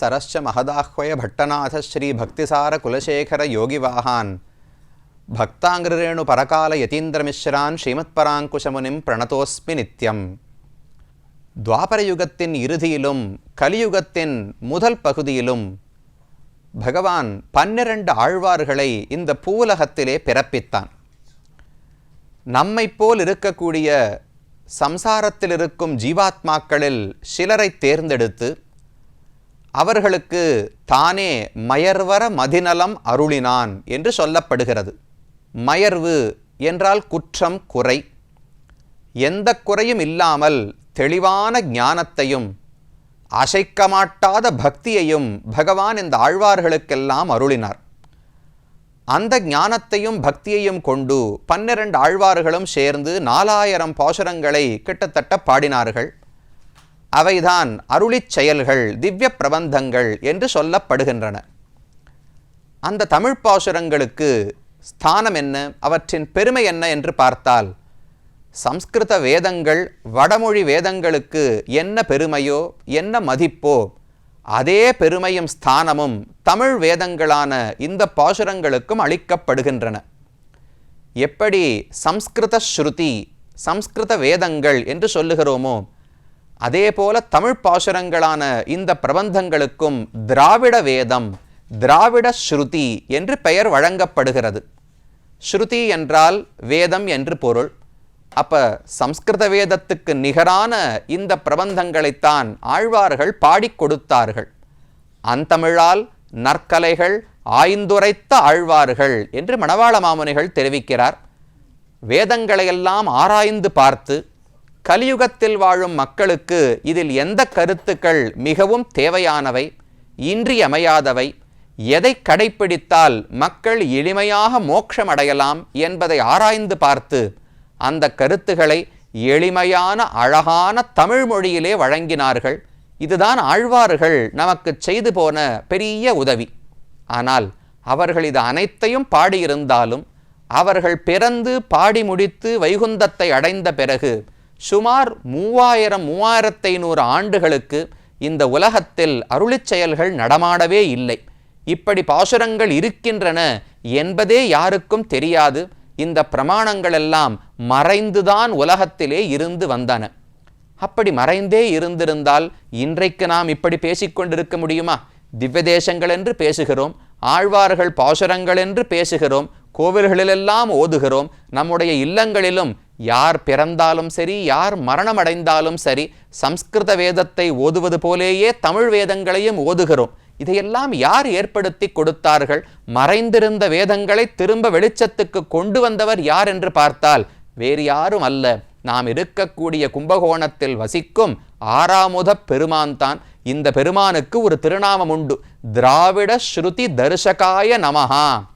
சரஸ்ச மகதாஹ்வய பட்டநாத ஸ்ரீ பக்திசார குலசேகர யோகிவாகான் பக்தாங்கிரேணு பரகால யதீந்திரமிஸ்ரான் ஸ்ரீமத் பராங்குஷமுனிம் பிரணதோஸ்மி நித்யம் துவாபரயுகத்தின் இறுதியிலும் கலியுகத்தின் முதல் பகுதியிலும் பகவான் பன்னிரண்டு ஆழ்வார்களை இந்த பூலகத்திலே பிறப்பித்தான். நம்மைப் போல் இருக்கக்கூடிய சம்சாரத்தில் இருக்கும் ஜீவாத்மாக்களில் சிலரை தேர்ந்தெடுத்து அவர்களுக்கு தானே மயர்வர மதிநலம் அருளினான் என்று சொல்லப்படுகிறது. மயர்வு என்றால் குற்றம் குறை. எந்த குறையும் இல்லாமல் தெளிவான ஞானத்தையும் அசைக்க மாட்டாத பக்தியையும் பகவான் இந்த ஆழ்வார்களுக்கெல்லாம் அருளினார். அந்த ஞானத்தையும் பக்தியையும் கொண்டு பன்னிரண்டு ஆழ்வார்களும் சேர்ந்து நாலாயிரம் பாசுரங்களை கிட்டத்தட்ட பாடினார்கள். அவைதான் அருளிச் செயல்கள் திவ்ய பிரபந்தங்கள் என்று சொல்லப்படுகின்றன. அந்த தமிழ் பாசுரங்களுக்கு ஸ்தானம் என்ன அவற்றின் பெருமை என்ன என்று பார்த்தால் சம்ஸ்கிருத வேதங்கள் வடமொழி வேதங்களுக்கு என்ன பெருமையோ என்ன மதிப்போ அதே பெருமையும் ஸ்தானமும் தமிழ் வேதங்களான இந்த பாசுரங்களுக்கும் அளிக்கப்படுகின்றன. எப்படி சம்ஸ்கிருத ஸ்ருதி சம்ஸ்கிருத வேதங்கள் என்று சொல்லுகிறோமோ அதே போல தமிழ் பாசுரங்களான இந்த பிரபந்தங்களுக்கும் திராவிட வேதம் திராவிட ஸ்ருதி என்று பெயர் வழங்கப்படுகிறது. ஸ்ருதி என்றால் வேதம் என்று பொருள். அப்ப சம்ஸ்கிருத வேதத்துக்கு நிகரான இந்த பிரபந்தங்களைத்தான் ஆழ்வார்கள் பாடிக் கொடுத்தார்கள். அந்தமிழால் நற்கலைகள் ஆய்ந்துரைத்த ஆழ்வார்கள் என்று மணவாள மாமுனிகள் தெரிவிக்கிறார். வேதங்களையெல்லாம் ஆராய்ந்து பார்த்து கலியுகத்தில் வாழும் மக்களுக்கு இதில் எந்த கருத்துக்கள் மிகவும் தேவையானவை இன்றியமையாதவை எதை கடைப்பிடித்தால் மக்கள் எளிமையாக மோட்சமடையலாம் என்பதை ஆராய்ந்து பார்த்து அந்த கருத்துக்களை எளிமையான அழகான தமிழ் மொழியிலே வழங்கினார்கள். இதுதான் ஆழ்வார்கள் நமக்கு செய்து போன பெரிய உதவி. ஆனால் அவர்கள் இது அனைத்தையும் பாடியிருந்தாலும் அவர்கள் பிறந்து பாடி முடித்து வைகுந்தத்தை அடைந்த பிறகு சுமார் மூவாயிரம் மூவாயிரத்து ஐநூறு ஆண்டுகளுக்கு இந்த உலகத்தில் அருளிச் செயல்கள் நடமாடவே இல்லை. இப்படி பாசுரங்கள் இருக்கின்றன என்பதே யாருக்கும் தெரியாது. இந்த பிரமாணங்கள் எல்லாம் மறைந்துதான் உலகத்திலே இருந்து வந்தன. அப்படி மறைந்தே இருந்திருந்தால் இன்றைக்கு நாம் இப்படி பேசிக்கொண்டிருக்க முடியுமா? திவ்ய தேசங்கள் என்று பேசுகிறோம் ஆழ்வார்கள் பாசுரங்கள் என்று பேசுகிறோம் கோவில்களிலெல்லாம் ஓதுகிறோம். நம்முடைய இல்லங்களிலும் யார் பிறந்தாலும் சரி யார் மரணமடைந்தாலும் சரி சம்ஸ்கிருத வேதத்தை ஓதுவது போலேயே தமிழ் வேதங்களையும் ஓதுகிறோம். இதையெல்லாம் யார் ஏற்படுத்தி கொடுத்தார்கள்? மறைந்திருந்த வேதங்களை திரும்ப வெளிச்சத்துக்கு கொண்டு வந்தவர் யார் என்று பார்த்தால் வேறு யாரும் அல்ல. நாம் இருக்கக்கூடிய கும்பகோணத்தில் வசிக்கும் ஆறாமுத பெருமான் தான். இந்த பெருமானுக்கு ஒரு திருநாமம் உண்டு. திராவிட ஸ்ருதி தரிசகாய நமஹா.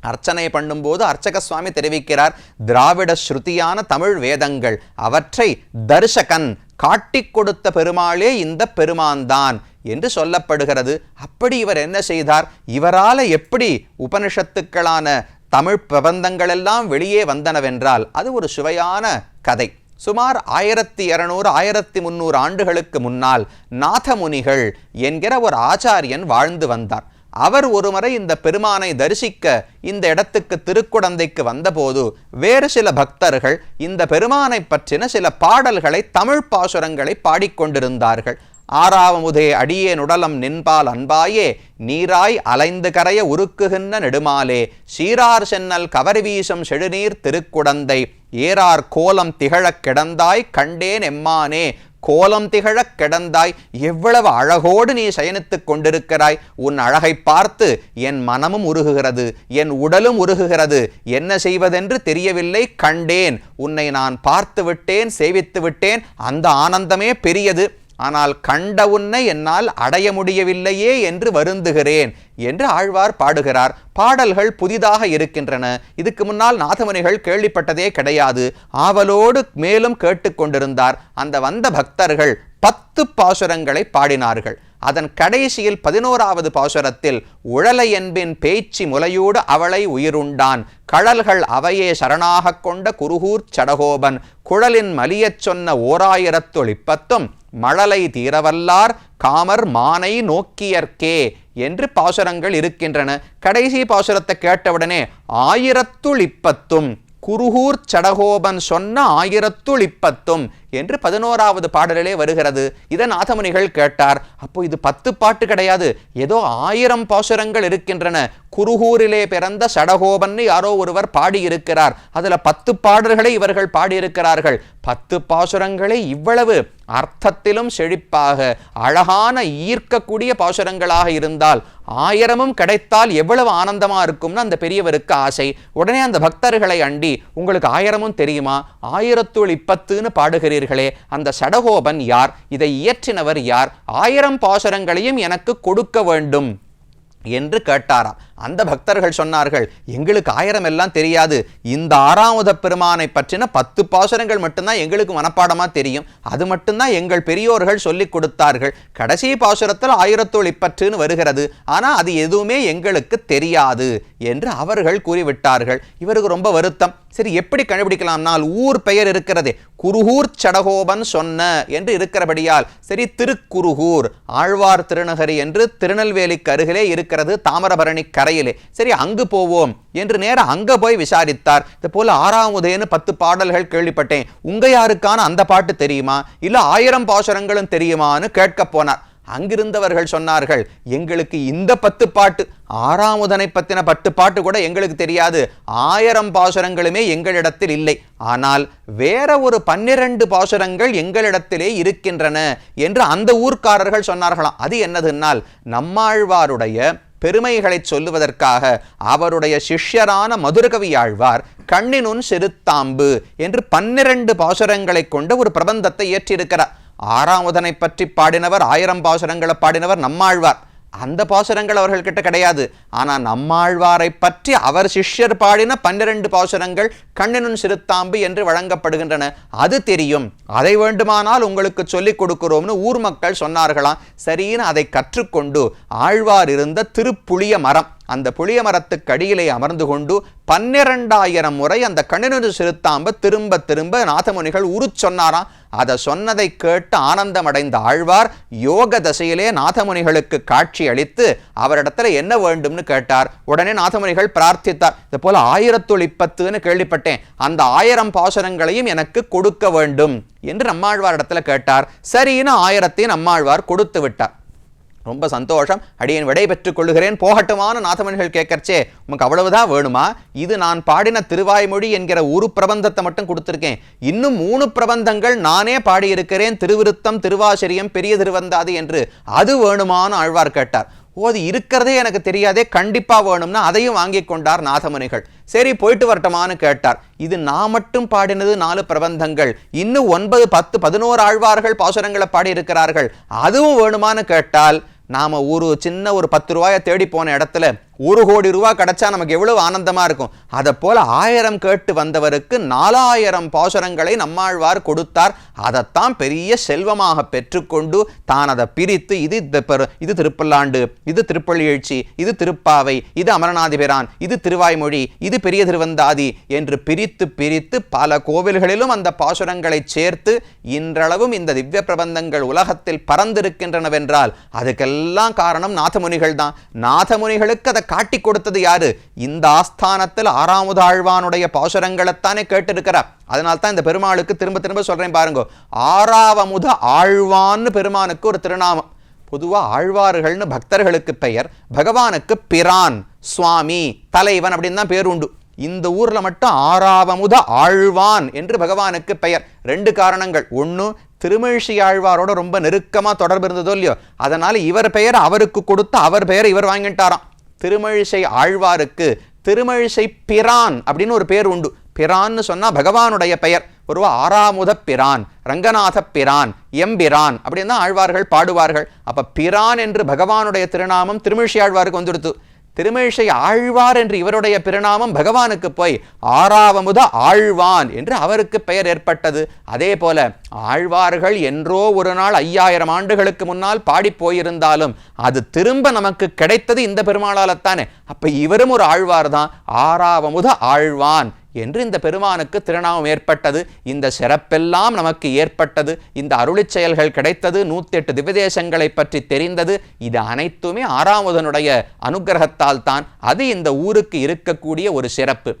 அர்ச்சனை பண்ணும்போது அர்ச்சக சுவாமி தெரிவிக்கிறார் திராவிட ஸ்ருதியான தமிழ் வேதங்கள் அவற்றை தர்ஷகன் காட்டி கொடுத்த பெருமாளே இந்த பெருமான்தான் என்று சொல்லப்படுகிறது. அப்படி இவர் என்ன செய்தார்? இவரால எப்படி உபனிஷத்துக்களான தமிழ் பிரபந்தங்கள் எல்லாம் வெளியே வந்தனவென்றால் அது ஒரு சுவையான கதை. சுமார் ஆயிரத்தி இருநூறு ஆயிரத்தி முந்நூறு ஆண்டுகளுக்கு முன்னால் நாதமுனிகள் என்கிற ஒரு ஆச்சாரியன் வாழ்ந்து வந்தார். அவர் ஒருமுறை இந்த பெருமானை தரிசிக்க இந்த இடத்துக்கு திருக்குடந்தைக்கு வந்தபோது வேறு சில பக்தர்கள் இந்த பெருமானை பற்றின சில பாடல்களை தமிழ் பாசுரங்களை பாடிக்கொண்டிருந்தார்கள். ஆறாவமுதே அடியே நுடலம் நின்பால் அன்பாயே நீராய் அலைந்து கரைய உருக்குகின்ற நெடுமாலே சீரார் சென்னல் கவரி வீசும் செழுநீர் திருக்குடந்தை ஏறார் கோலம் திகழக் கிடந்தாய் கண்டேன் எம்மானே கோலம் திகழக் கிடந்தாய் எவ்வளவு அழகோடு நீ சயனித்துக் கொண்டிருக்கிறாய்? உன் அழகை பார்த்து என் மனமும் உருகுகிறது என் உடலும் உருகுகிறது. என்ன செய்வதென்று தெரியவில்லை கண்டேன். உன்னை நான் பார்த்து விட்டேன் சேவித்து விட்டேன் அந்த ஆனந்தமே பெரியது. ஆனால் கண்ட உன்னை என்னால் அடைய முடியவில்லையே என்று வருந்துகிறேன் என்று ஆழ்வார் பாடுகிறார். பாடல்கள் புதிதாக இருக்கின்றன. இதுக்கு முன்னால் நாதமுனிகள் கேள்விப்பட்டதே கிடையாது. ஆவலோடு மேலும் கேட்டுக்கொண்டிருந்தார். அந்த வந்த பக்தர்கள் பத்து பாசுரங்களை பாடினார்கள். அதன் கடைசியில் பதினோராவது பாசுரத்தில் உழலை என்பின் பேச்சு முலையோடு அவளை உயிருண்டான். கழல்கள் அவையே சரணாகக் கொண்ட குருகூர் சடகோபன். குழலின் மலியச் சொன்ன ஓராயிரத்தொழிப்பத்தும் மழலை தீரவல்லார் காமர் மானை நோக்கியற்கே என்று பாசுரங்கள் இருக்கின்றன. கடைசி பாசுரத்தை கேட்டவுடனே ஆயிரத்துள் இப்பத்தும் குருகூர் சடகோபன் சொன்ன ஆயிரத்துள் இப்பத்தும் என்று பதினோராவது பாடலிலே வருகிறது. இதன் நாதமுனிகள் கேட்டார். அப்போ இது பத்து பாட்டு கிடையாது. ஏதோ ஆயிரம் பாசுரங்கள் இருக்கின்றன. குருகூரிலே பிறந்த சடகோபன் யாரோ ஒருவர் பாடியிருக்கிறார். அதில் பத்து பாடல்களை இவர்கள் பாடியிருக்கிறார்கள். பத்து பாசுரங்களை இவ்வளவு அர்த்தத்திலும் செழிப்பாக அழகான ஈர்க்கக்கூடிய பாசுரங்களாக இருந்தால் ஆயிரமும் கிடைத்தால் எவ்வளவு ஆனந்தமாக இருக்கும்னு அந்த பெரியவருக்கு ஆசை. உடனே அந்த பக்தர்களை அண்டி உங்களுக்கு ஆயிரமும் தெரியுமா? ஆயிரத்துள் இப்பத்துன்னு பாடுகிறீர்களே அந்த சடகோபன் யார்? இதை இயற்றினவர் யார்? ஆயிரம் பாசுரங்களையும் எனக்கு கொடுக்க வேண்டும். என்று கேட்டாராம். அந்த பக்தர்கள் சொன்னார்கள் எங்களுக்கு ஆயிரம் எல்லாம் தெரியாது. இந்த ஆறாமுத பெருமானை பற்றின பத்து பாசுரங்கள் மட்டும்தான் எங்களுக்கு மனப்பாடமா தெரியும். அது மட்டும்தான் எங்கள் பெரியோர்கள் சொல்லிக் கொடுத்தார்கள். கடைசி பாசுரத்தில் ஆயிரத்தோள் இப்பற்றுன்னு வருகிறது. ஆனா அது எதுவுமே எங்களுக்கு தெரியாது என்று அவர்கள் கூறிவிட்டார்கள். இவருக்கு ரொம்ப வருத்தம். சரி எப்படி கண்டுபிடிக்கலாம்னால் ஊர் பெயர் இருக்கிறதே. குருகூர் சடகோபன் சொன்ன என்று இருக்கிறபடியால் சரி திருக்குருகூர் ஆழ்வார் திருநகரி என்று திருநெல்வேலிக்கு அருகிலே இருக்கிறது தாமிரபரணி கரையிலே சரி அங்கு போவோம் என்று நேரம் அங்க போய் விசாரித்தார். இது போல உதயன்னு பத்து பாடல்கள் கேள்விப்பட்டேன். உங்க யாருக்கான அந்த பாட்டு தெரியுமா? இல்ல ஆயிரம் பாசுரங்களும் தெரியுமான்னு கேட்க போனார். அங்கிருந்தவர்கள் சொன்னார்கள் எங்களுக்கு இந்த பத்து பாட்டு ஆறாமுதனை பத்தின பத்து பாட்டு கூட எங்களுக்கு தெரியாது. ஆயிரம் பாசுரங்களுமே எங்களிடத்தில் இல்லை. ஆனால் வேற ஒரு பன்னிரண்டு பாசுரங்கள் எங்களிடத்திலே இருக்கின்றன என்று அந்த ஊர்க்காரர்கள் சொன்னார்களாம். அது என்னதுன்னால் நம்மாழ்வாருடைய பெருமைகளை சொல்லுவதற்காக அவருடைய சிஷ்யரான மதுரகவி ஆழ்வார் கண்ணினுன் சிறுத்தாம்பு என்று பன்னிரண்டு பாசுரங்களை கொண்ட ஒரு பிரபந்தத்தை இயற்றியிருக்கிறார் ஆறாமுதனை பற்றி பாடினவர் ஆயிரம் பாசுரங்களை பாடினவர் நம்மாழ்வார். அந்த பாசுரங்கள் அவர்கள்கிட்ட கிடையாது. ஆனால் நம்மாழ்வாரை பற்றி அவர் சிஷ்யர் பாடின பன்னிரண்டு பாசுரங்கள் கண்ணினுன் சிறுத்தாம்பு என்று வழங்கப்படுகின்றன. அது தெரியும். அதை வேண்டுமானால் உங்களுக்கு சொல்லிக் கொடுக்கிறோம்னு ஊர் மக்கள் சொன்னார்களாம். சரின்னு அதை கற்றுக்கொண்டு ஆழ்வார் இருந்த திருப்புளிய மரம். அந்த புளிய மரத்துக்கு அடியிலே அமர்ந்து கொண்டு பன்னிரண்டாயிரம் முறை அந்த கண்ணினு சிறுத்தாம்ப திரும்ப திரும்ப நாதமுனிகள் உருச் சொன்னாராம். அதை சொன்னதை கேட்டு ஆனந்தமடைந்த ஆழ்வார் யோக தசையிலே நாதமுனிகளுக்கு காட்சி அளித்து அவரிடத்துல என்ன வேண்டும்னு கேட்டார். உடனே நாதமுனிகள் பிரார்த்தித்தார். இது போல ஆயிரத்துளிப்பத்துன்னு கேள்விப்பட்டேன். அந்த ஆயிரம் பாசுரங்களையும் எனக்கு கொடுக்க வேண்டும் என்று நம்மாழ்வார் இடத்துல கேட்டார். சரின்னு ஆயிரத்தையும் நம்மாழ்வார் கொடுத்து விட்டார். ரொம்ப சந்தோஷம். அடியேன் விடை பெற்றுக் கொள்ளுகிறேன் போகட்டுமான நாதமணிகள் கேட்கறச்சே உமக்கு அவ்வளவுதான் வேணுமா? இது நான் பாடின திருவாய்மொழி என்கிற ஒரு பிரபந்தத்தை மட்டும் கொடுத்துருக்கேன். இன்னும் மூணு பிரபந்தங்கள் நானே பாடியிருக்கிறேன். திருவிருத்தம் திருவாசிரியம் பெரிய திருவந்தாது என்று. அது வேணுமான்னு ஆழ்வார் கேட்டார். ஓ அது இருக்கிறதே எனக்கு தெரியாதே. கண்டிப்பாக வேணும்னா அதையும் வாங்கி கொண்டார் நாதமுனிகள் சரி போயிட்டு வரட்டுமான்னு கேட்டார். இது நான் மட்டும் பாடினது நாலு பிரபந்தங்கள். இன்னும் ஒன்பது பத்து பதினோரு ஆழ்வார்கள் பாசுரங்களை பாடியிருக்கிறார்கள். அதுவும் வேணுமான்னு கேட்டால் நாம் ஒரு சின்ன ஒரு பத்து ரூபாயை தேடி போன இடத்துல ஒரு கோடி ரூபா கிடைச்சா நமக்கு எவ்வளவு ஆனந்தமா இருக்கும். அதை போல ஆயிரம் கேட்டு வந்தவருக்கு நாலாயிரம் பாசுரங்களை நம்மாழ்வார் கொடுத்தார். அதைத்தான் பெரிய செல்வமாக பெற்றுக்கொண்டு தான் அதை பிரித்து இது இது திருப்பல்லாண்டு இது திருப்பள்ளி எழுச்சி இது திருப்பாவை இது அமரநாதிபிரான் இது திருவாய்மொழி இது பெரிய திருவந்தாதி என்று பிரித்து பிரித்து பல கோவில்களிலும் அந்த பாசுரங்களை சேர்த்து இன்றளவும் இந்த திவ்ய பிரபந்தங்கள் உலகத்தில் பறந்திருக்கின்றனவென்றால் அதுக்கெல்லாம் காரணம் நாதமுனிகள் தான் நாதமுனிகளுக்கு அதை காட்டி கொடுத்தது யாரு? இந்த ஆஸ்தானத்தில் ஆறாவது ஆழ்வானுடைய பாசுரங்களைத்தானே கேட்டிருக்கிறார். அதனால தான் இந்த பெருமாளுக்கு திரும்ப திரும்ப சொல்றேன் பாருங்க. ஆறாவமுத ஆழ்வான்னு பெருமானுக்கு ஒரு திருநாமம். பொதுவாக ஆழ்வார்கள்னு பக்தர்களுக்கு பெயர் பகவானுக்கு பிரான் சுவாமி தலைவன் அப்படின்னு தான் பேர் உண்டு. இந்த ஊரில் மட்டும் ஆறாவமுத ஆழ்வான் என்று பகவானுக்கு பெயர். ரெண்டு காரணங்கள். ஒன்று திருமிழிசை ஆழ்வாரோட ரொம்ப நெருக்கமாக தொடர்பு இருந்ததோ இல்லையோ. அதனால இவர் பெயர் அவருக்கு கொடுத்து அவர் பெயரை இவர் வாங்கிட்டாராம். திருமழிசை ஆழ்வாருக்கு திருமழிசை பிரான் அப்படின்னு ஒரு பேர் உண்டு. பிரான்னு சொன்னா பகவானுடைய பெயர். ஒருவா ஆறாமுத பிரான் ரங்கநாத பிரான் எம்பிரான் அப்படின்னு தான் ஆழ்வார்கள் பாடுவார்கள். அப்ப பிரான் என்று பகவானுடைய திருநாமம் திருமிழிசை ஆழ்வாருக்கு வந்துடுத்து. திருமேஷை ஆழ்வார் என்று இவருடைய பிறநாமம் பகவானுக்கு போய் ஆறாவமுத ஆழ்வான் என்று அவருக்கு பெயர் ஏற்பட்டது. அதே போல ஆழ்வார்கள் என்றோ ஒரு நாள் ஐயாயிரம் ஆண்டுகளுக்கு முன்னால் பாடி போயிருந்தாலும் அது திரும்ப நமக்கு கிடைத்தது இந்த பெருமாளாலத்தானே. அப்ப இவரும் ஒரு ஆழ்வார் தான் ஆறாவமுத ஆழ்வான் என்று இந்த பெருமானுக்கு திருநாமம் ஏற்பட்டது. இந்த சிறப்பெல்லாம் நமக்கு ஏற்பட்டது. இந்த அருளிச் செயல்கள் கிடைத்தது. நூத்தெட்டு திவ்யதேசங்களை பற்றி தெரிந்தது. இது அனைத்துமே ஆறாமுதனுடைய அனுகிரகத்தால் தான். அது இந்த ஊருக்கு இருக்கக்கூடிய ஒரு சிறப்பு.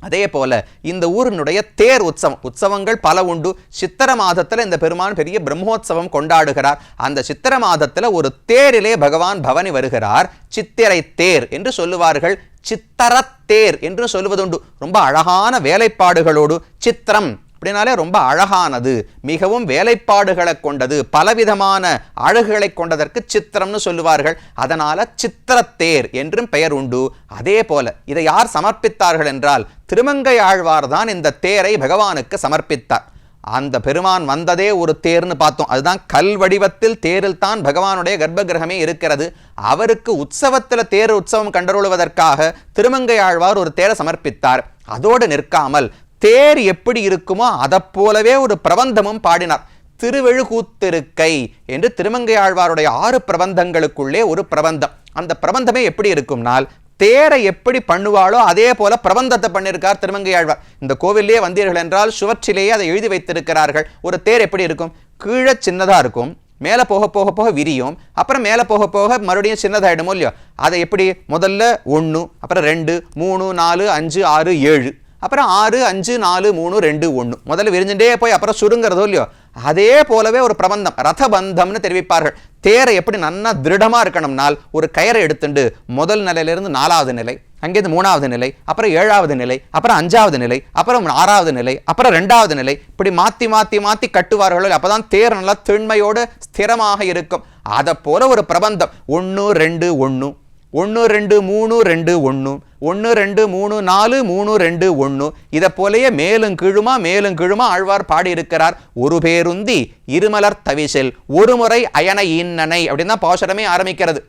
அதே போல இந்த ஊரினுடைய தேர் உற்சவம் உற்சவங்கள் பல உண்டு. சித்திர மாதத்துல இந்த பெருமான் பெரிய பிரம்மோத்சவம் கொண்டாடுகிறார். அந்த சித்திர மாதத்தில் ஒரு தேரிலே பகவான் பவனி வருகிறார். சித்திரை தேர் என்று சொல்லுவார்கள். சித்தரத்தேர் என்று சொல்லுவதுண்டு. ரொம்ப அழகான வேலைப்பாடுகளோடு சித்திரம் அப்படின்னாலே ரொம்ப அழகானது. மிகவும் வேலைப்பாடுகளை கொண்டது பலவிதமான அழகுகளை கொண்டதற்கு சித்திரம்னு சொல்லுவார்கள். அதனால சித்திரத்தேர் என்றும் பெயர் உண்டு. அதே போல இதை யார் சமர்ப்பித்தார்கள் என்றால் திருமங்கை ஆழ்வார் தான் இந்த தேரை பகவானுக்கு சமர்ப்பித்தார். அந்த பெருமான் வந்ததே ஒரு தேர்னு பார்த்தோம். அதுதான் கல் வடிவத்தில் தேரில் தான் பகவானுடைய கர்ப்பகிரகமே இருக்கிறது. அவருக்கு உற்சவத்தில் தேர் உற்சவம் கண்டருளுவதற்காக திருமங்கை ஆழ்வார் ஒரு தேரை சமர்ப்பித்தார். அதோடு நிற்காமல் தேர் எப்படி இருக்குமோ அதைப் போலவே ஒரு பிரபந்தமும் பாடினார். திருவெழுகூத்திருக்கை என்று திருமங்கை ஆழ்வாருடைய ஆறு பிரபந்தங்களுக்குள்ளே ஒரு பிரபந்தம். அந்த பிரபந்தமே எப்படி இருக்கும்னால் தேரை எப்படி பண்ணுவாளோ அதே போல பிரபந்தத்தை பண்ணியிருக்கார் திருமங்கையாழ்வார் இந்த கோவிலே வந்தீர்கள் என்றால் சுவற்றிலேயே அதை எழுதி வைத்திருக்கிறார்கள். ஒரு தேர் எப்படி இருக்கும்? கீழே சின்னதாக இருக்கும். மேலே போக போக போக விரியும். அப்புறம் மேலே போக போக மறுபடியும் சின்னதாகிடுமோ இல்லையோ? அதை எப்படி? முதல்ல ஒன்று அப்புறம் ரெண்டு மூணு நாலு அஞ்சு ஆறு ஏழு. அப்புறம் ஆறு அஞ்சு நாலு மூணு ரெண்டு ஒன்று முதல்ல விரிஞ்சுட்டே போய் அப்புறம் சுருங்கிறதோ இல்லையோ? அதே போலவே ஒரு பிரபந்தம் ரதபந்தம்னு தெரிவிப்பார்கள். தேரை எப்படி நன்னா திருடமாக இருக்கணும்னால் ஒரு கயரை எடுத்துண்டு முதல் நிலையிலிருந்து நாலாவது நிலை அங்கேருந்து மூணாவது நிலை அப்புறம் ஏழாவது நிலை அப்புறம் அஞ்சாவது நிலை அப்புறம் ஆறாவது நிலை அப்புறம் ரெண்டாவது நிலை இப்படி மாற்றி மாற்றி மாற்றி கட்டுவார்களோ அப்போ தான் தேர் நல்லா திண்மையோடு ஸ்திரமாக இருக்கும். அதை போல ஒரு பிரபந்தம் ஒன்று ரெண்டு ஒன்று ஒன்று ரெண்டு மூணு ரெண்டு ஒன்று ஒன்று ரெண்டு மூணு நாலு மூணு ரெண்டு ஒன்று இதை போலயே மேலும் கீழுமா மேலும் கீழுமா ஆழ்வார் பாடியிருக்கிறார். ஒரு பேருந்தி இருமலர் தவிசில் ஒரு முறை அயன ஈன்னனை அப்படின்னு தான் பாசுரமே ஆரம்பிக்கிறது.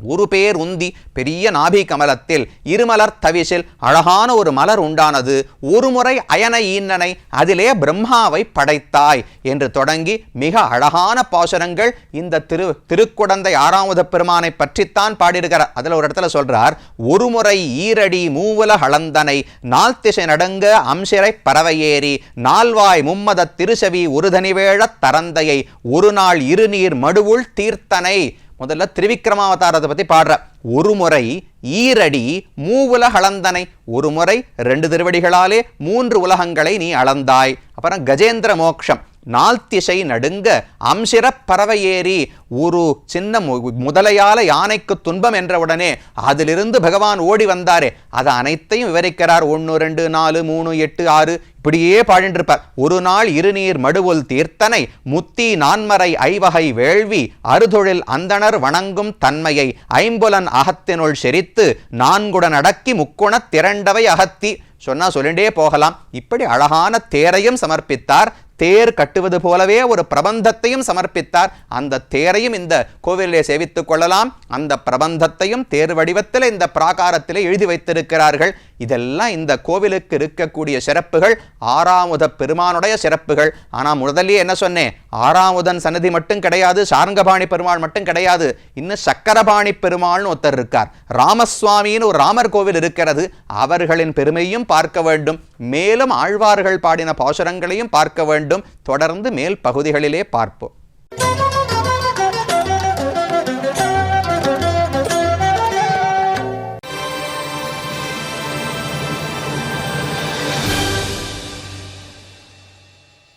ஒரு பேர் உந்தி பெரிய நாபி கமலத்தில் இருமலர் தவிசில் அழகான ஒரு மலர் உண்டானது. ஒருமுறை அயன ஈன்னனை அதிலே பிரம்மாவை படைத்தாய் என்று தொடங்கி மிக அழகான பாசுரங்கள் இந்த திரு திருக்குடந்தை ஆறாமுத பெருமானை பற்றித்தான் பாடியிருக்கிறார். அதில் ஒரு இடத்துல சொல்றார் ஒருமுறை ஈரடி மூவல அளந்தனை நாள் திசை நடங்க அம்சிறை பறவையேறி நால்வாய் மும்மத திருசவி ஒருதனிவேழத் தரந்தையை ஒரு நாள் இருநீர் மடுவுள் தீர்த்தனை முதல்ல திருவிக்ரமாவதாரத்தை பற்றி பாடுற. ஒரு முறை ஈரடி மூவுல அளந்தனை ஒரு முறை ரெண்டு திருவடிகளாலே மூன்று உலகங்களை நீ அளந்தாய். அப்புறம் கஜேந்திர மோக்ஷம். நால்திசை நடுங்க அம்சிர பறவையேறி ஒரு சின்ன மு- முதலையால யானைக்கு துன்பம் என்றவுடனே அதிலிருந்து பகவான் ஓடி வந்தாரே. அது அனைத்தையும் விவரிக்கிறார். ஒன்று ரெண்டு நாலு மூணு எட்டு ஆறு. இப்படியே பாடின்றிருப்பார். ஒரு நாள் இருநீர் மடுவுல் தீர்த்தனை முத்தி நான்மறை ஐவகை வேள்வி அறுதொழில் அந்தணர் வணங்கும் தன்மையை ஐம்புலன் அகத்தினுள் செரித்து நான்குடன் அடக்கி முக்குணத் திரண்டவை அகத்தி. சொன்னா சொல்லிண்டே போகலாம். இப்படி அழகான தேரையும் சமர்ப்பித்தார். தேர் கட்டுவது போலவே ஒரு பிரபந்தத்தையும் சமர்ப்பித்தார். அந்த தேரையும் இந்த கோவிலிலே சேவித்துக் கொள்ளலாம். அந்த பிரபந்தத்தையும் தேர் வடிவத்தில் இந்த பிராகாரத்திலே எழுதி வைத்திருக்கிறார்கள். இதெல்லாம் இந்த கோவிலுக்கு இருக்கக்கூடிய சிறப்புகள் ஆறாமுத பெருமானுடைய சிறப்புகள். ஆனால் முதல்லயே என்ன சொன்னேன்? ஆறாமுதன் சன்னதி மட்டும் கிடையாது சாரங்கபாணி பெருமாள் மட்டும் கிடையாது. இன்னும் சக்கரபாணி பெருமாள்னு ஒருத்தர் இருக்கார். ராமசுவாமின்னு ஒரு ராமர் கோவில் இருக்கிறது. அவர்களின் பெருமையும் பார்க்க வேண்டும். மேலும் ஆழ்வார்கள் பாடின பாசுரங்களையும் பார்க்க வேண்டும். தொடர்ந்து மேல் பகுதிகளிலே பார்ப்போம்.